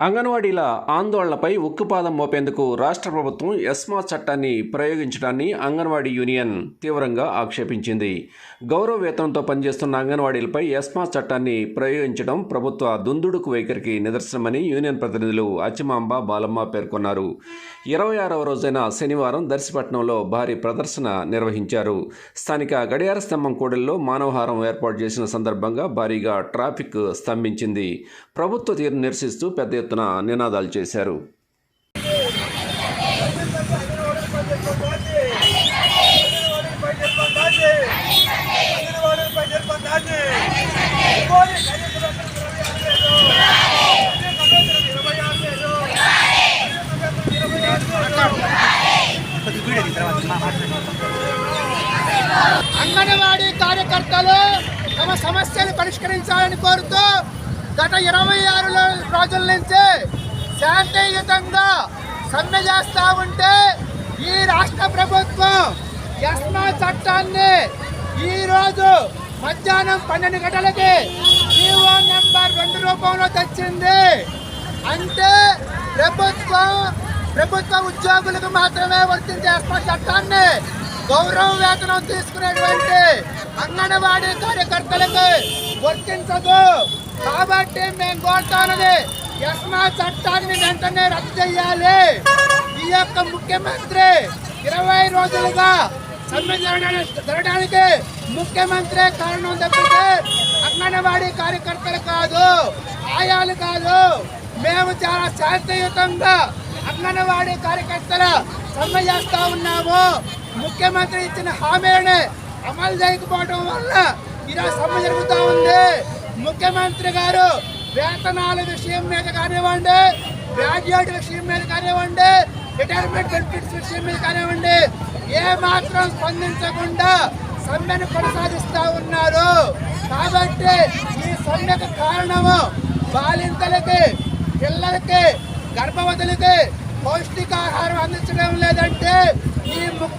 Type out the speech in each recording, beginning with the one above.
అంగన్వాడీల ఆందోళనపై ఉక్కుపాదం మోపేందుకు రాష్ట్ర ప్రభుత్వం ఎస్మా చట్టాన్ని ప్రయోగించడాన్ని అంగన్వాడీ యూనియన్ తీవ్రంగా ఆక్షేపించింది. గౌరవ వేతనంతో పనిచేస్తున్న అంగన్వాడీలపై ఎస్మా చట్టాన్ని ప్రయోగించడం ప్రభుత్వ దుందుడుకు వైఖరికి నిదర్శనమని యూనియన్ ప్రతినిధులు అచ్చిమాంబ బాలమ్మ పేర్కొన్నారు. ఇరవై ఆరవ రోజైన శనివారం దర్శిపట్నంలో భారీ ప్రదర్శన నిర్వహించారు. స్థానిక గడియార స్తంభం కూడలిలో మానవహారం ఏర్పాటు చేసిన సందర్భంగా భారీగా ట్రాఫిక్ స్తంభించింది. ప్రభుత్వ తీరు నిరసిస్తూ పెద్ద ఎత్తున నినాదాలు చేశారు. అంగన్వాడీ కార్యకర్తలు తమ సమస్యలు పరిష్కరించాలని కోరుతూ గత ఇరవై ఆరు రోజుల నుంచి శాంతియుతంగా సమ్మె చేస్తా ఉంటే ఈ రాష్ట్ర ప్రభుత్వం ఎస్మా చట్టాన్ని ఈరోజు మధ్యాహ్నం పన్నెండు గంటలకి జీవో నెంబర్ రెండు రూపంలో తెచ్చింది. అంటే ప్రభుత్వం ప్రభుత్వ ఉద్యోగులకు మాత్రమే వర్తించే ఎస్మా చట్టాన్ని గౌరవ వేతనం తీసుకునేటువంటి అంగన్వాడీ కార్యకర్తలకు వర్తించదు కాబట్టి మేము కోరుతానది ఎస్మా చట్టాన్ని వెంటనే రద్దు చేయాలి. ఈ యొక్క ముఖ్యమంత్రి ఇరవై రోజులుగా సమ్మె జరగడానికి జరగడానికి ముఖ్యమంత్రి కారణం తప్పితే అంగన్వాడీ కార్యకర్తలు కాదు ఆయాలు కాదు. మేము చాలా శాంతియుతంగా అంగన్వాడీ కార్యకర్తల సమ్మె చేస్తా ఉన్నాము. ముఖ్యమంత్రి ఇచ్చిన హామీని అమలు చేయకపోవడం వల్ల ఇలా సమ్మె జరుగుతూ ఉంది. ముఖ్యమంత్రి గారు వేతనాల విషయం మీద కానివ్వండి గ్రాడ్యుయేట్ విషయం మీద కానివ్వండి రిటైర్మెంట్ బెనిఫిట్స్ విషయం మీద కానివ్వండి ఏ మాత్రం స్పందించకుండా సమ్మెను కొనసాగిస్తూ ఉన్నారు. కాబట్టి ఈ సమ్మెకు కారణము బాలింతలకి పిల్లలకి గర్భవతులకి పౌష్టికాహారం అందించడం లేదంటే ఈ ముఖ్యమంత్రి ఈ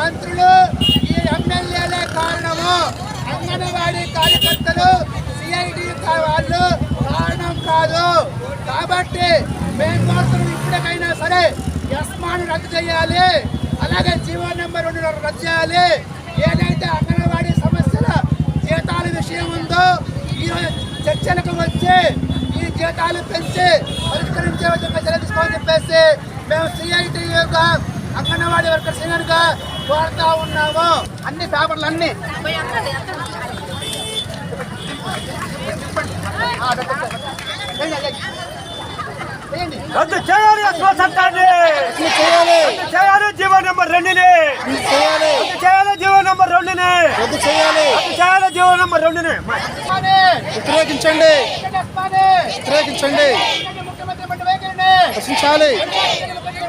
మంత్రులు ఈ ఎమ్మెల్యేలే కారణము. అంగన్వాడీ కార్యకర్తలు సిఐడి వాళ్ళు కారణం కాదు. కాబట్టి మేము కోరుతున్నాం ఇప్పటికైనా సరే ఎస్మాను రద్దు చేయాలి. అలాగే జీవో నెంబర్ రెండు రద్దు చేయాలి. ఏదైతే అంగన్వాడీ సమస్యల జీతాల విషయం ఉందో ఈరోజు చర్చలకు వచ్చి ఈ జీతాలు పెంచి పరిష్కరించే విధంగా చర్య తీసుకోమని చెప్పేసి మేము సిఐటిగా అంగన్వాడీ వర్కర్స్గా కోరుతా ఉన్నాము అన్ని పేపర్లు అన్ని. రద్దు చేయాలి చట్టాన్ని చేయాలి. జీవో నెంబర్ రెండుని. చేయాలి. రద్దు చేయాలి జీవో నెంబర్ రెండుని. రద్దు చేయాలి. చేయాలి జీవో నెంబర్ రెండుని. వ్యతిరేకించండి. వ్యతిరేకించండి. ముఖ్యమంత్రి